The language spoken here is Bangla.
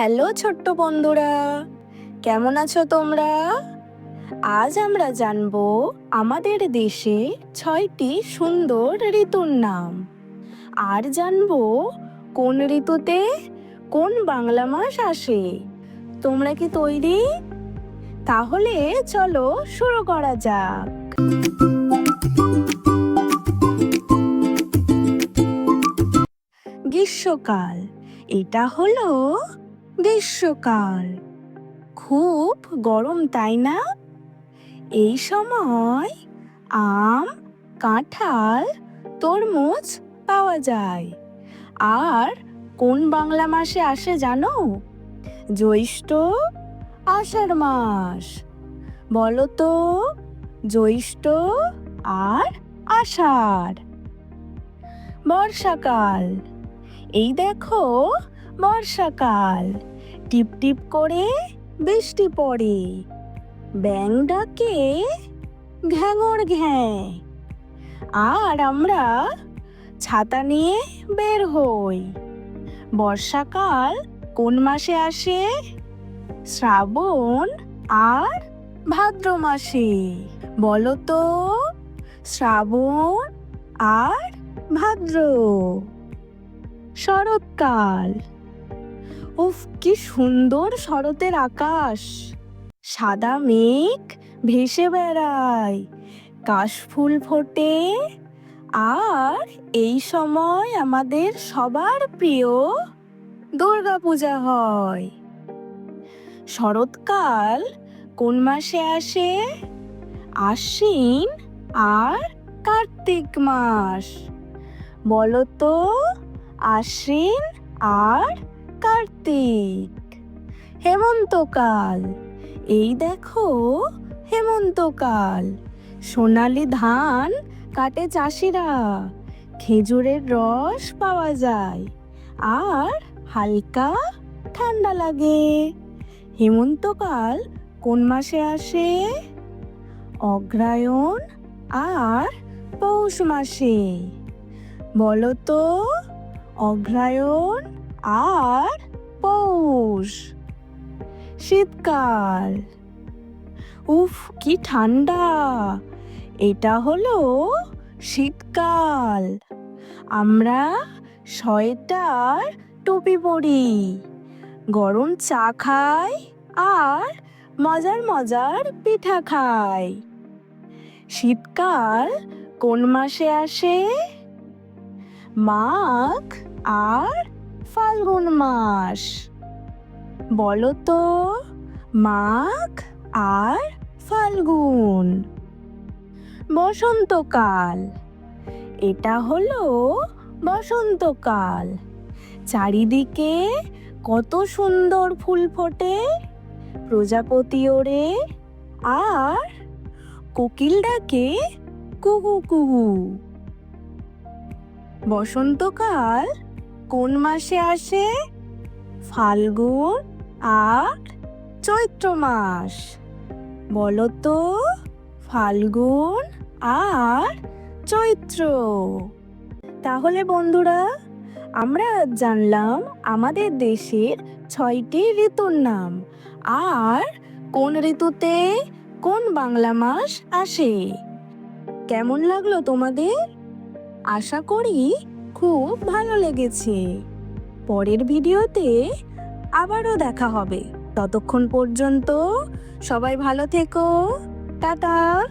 হ্যালো ছোট্ট বন্ধুরা, কেমন আছো তোমরা? আজ আমরা জানব আমাদের দেশে ছয়টি সুন্দর ঋতুর নাম। আর জানব কোন ঋতুতে কোন বাংলা মাস আসে। তোমরা কি তৈরি? তাহলে চলো শুরু করা যাক। গ্রীষ্মকাল, এটা হলো গ্রীষ্মকাল। খুব গরম, তাই না? এই সময় আম, কাঁঠাল, তরমুজ পাওয়া যায়। আর কোন বাংলা মাসে আসে জানো? জ্যৈষ্ঠ, আষাঢ় মাস। বলো তো জ্যৈষ্ঠ আর আষাঢ়। বর্ষাকাল। এই দেখো বর্ষাকাল। টিপ টিপ করে বৃষ্টি পড়ে। ব্যাং ডাকে ঘ্যাঙর ঘ্যাঁ। আর আমরা ছাতা নিয়ে বের হই। বর্ষাকাল কোন মাসে আসে? শ্রাবণ আর ভাদ্র মাসে। বলো তো শ্রাবণ আর ভাদ্র। শরৎকাল। উফ, কি সুন্দর শরতের আকাশ। সাদা মেঘ ভেসে বেড়ায়। কাশফুল ফোটে। আর এই সময় আমাদের সবার প্রিয় দুর্গা পূজা হয়। শরৎকাল কোন মাসে আসে? আশ্বিন আর কার্তিক মাস। বলো তো আশ্বিন আর কার্তিক। হেমন্তকাল। এই দেখো হেমন্তকাল। সোনালি ধান কাটে চাষিরা। খেজুরের রস পাওয়া যায়। আর হালকা ঠান্ডা লাগে। হেমন্তকাল কোন মাসে আসে? অগ্রায়ণ আর পৌষ মাসে। বলো তো অগ্রায়ণ আর পৌষ, শীতকাল। উফ, কি ঠান্ডা! এটা হলো শীতকাল। আমরা সোয়েটার টুপি পরি। গরম চা খাই আর মজার মজার পিঠা খাই। শীতকাল কোন মাসে আসে? মাঘ আর ফাল্গুন মাস। বলো তো, মাঘ আর ফাল্গুন। বসন্তকাল, এটা হলো বসন্তকাল। চারিদিকে কত সুন্দর ফুল ফোটে, প্রজাপতি ওড়ে আর কোকিল ডাকে কুহু কুহু। বসন্তকাল কোন মাসে আসে? ফাল্গুন আর চৈত্র মাস। বলো তো ফাল্গুন আর চৈত্র। তাহলে বন্ধুরা, আমরা জানলাম আমাদের দেশের ছয়টি ঋতুর নাম। আর কোন ঋতুতে কোন বাংলা মাস আসে? কেমন লাগল তোমাদের? আশা করি খুব ভালো লেগেছে। পরের ভিডিওতে আবারও দেখা হবে। ততক্ষণ পর্যন্ত সবাই ভালো থেকো। টাটা।